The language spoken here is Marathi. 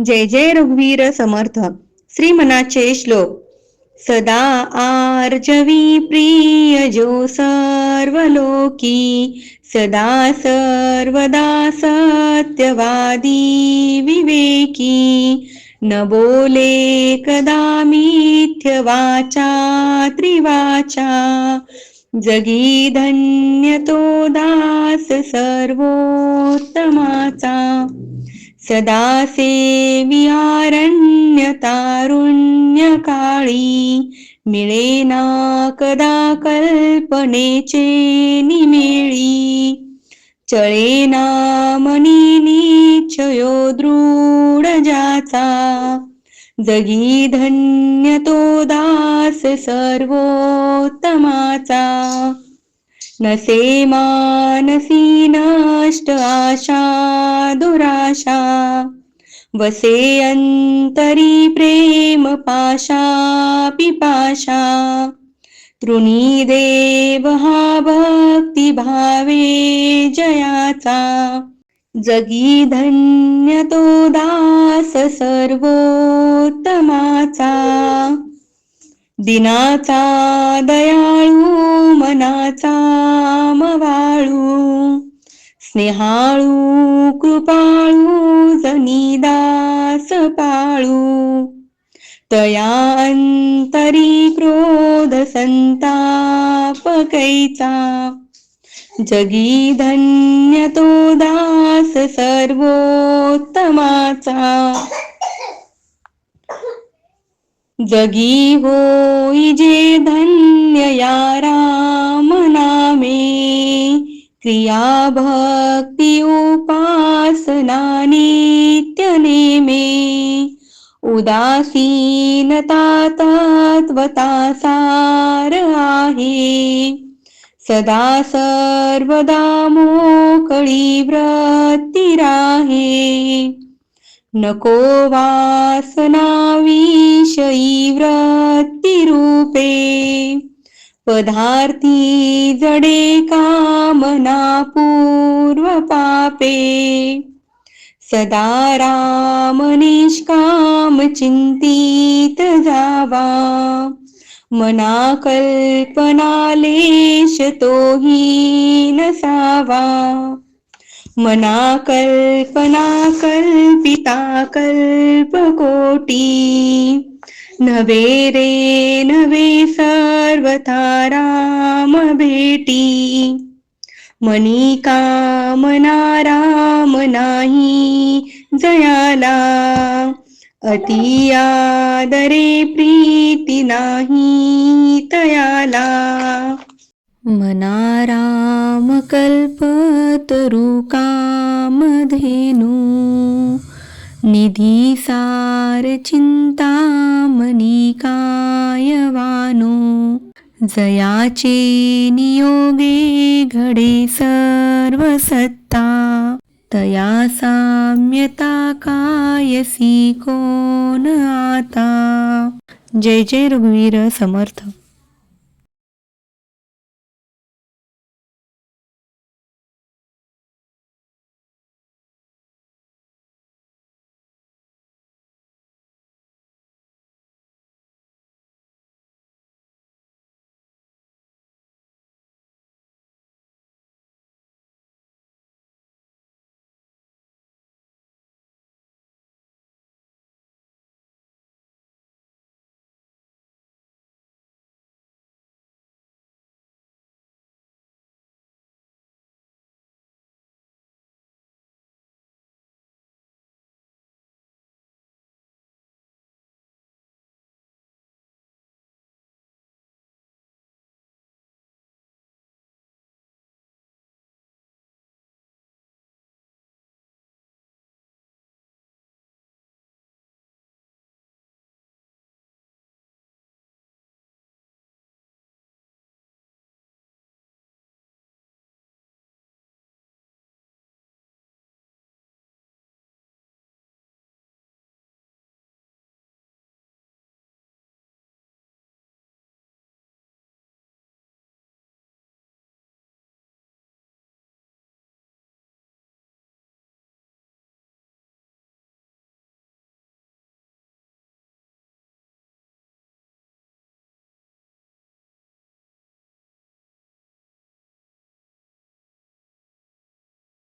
जय जय रघुवीर समर्थ. श्रीमनाचे श्लोक. सदा आर्जवी प्रिय जो सर्वलोकी सदा सर्वदा सत्यवादी विवेकी. न बोले कदा मिथ्य वाचा त्रिवाचा. जगी धन्य तो दास सर्वोत्तमाचा. सदा सेवियारण्य तारुण्य काळी मिळेना कदा कल्पनेचे निमेळी. चळेना मनी निश्चयो दृढ जाचा. जगी धन्य तो दास सर्वोत्तमाचा. नसे मानसी नष्ट आशा दुराशा. वसे अंतरी प्रेम पाशा पिपाशा तृणी देव हा भक्ती भावे जयाचा। जगी धन्य तो दास सर्वोत्तमाचा। दिनाचा दयाळू मनाचा मवाळू। स्नेहाळू पाळू तया अंतरी क्रोध संताप कैचा जगी धन्य तो दास सर्वोत्तमाचा जगी होई जे धन्य या राम नामे क्रिया भक्ती उपासना उदासीनता तत्वता सार आहे. सदा सर्वदा मोकळी व्रती राहे. नको वासनाविषयी विषयी रूपे. पदार्थी जडे कामना पूर्व पापे. सदा राम निष्काम चिंतित जावा. मना कल्पनालेश तोही नसावा. मना कल्पना कल्पिता कल्पकोटी नवे रे नवे सर्वथा राम भेटी. मनी कामना राम नाही जयाला अति आदरे प्रीती नाही तयाला मना राम कल्पतरु कामधेनु निधी सार चिंतामणी कायवानो। जयाचे नियोगे घडे सर्व सत्ता तया साम्यता कायसी कोण आता? जय जय रघुवीर समर्थ.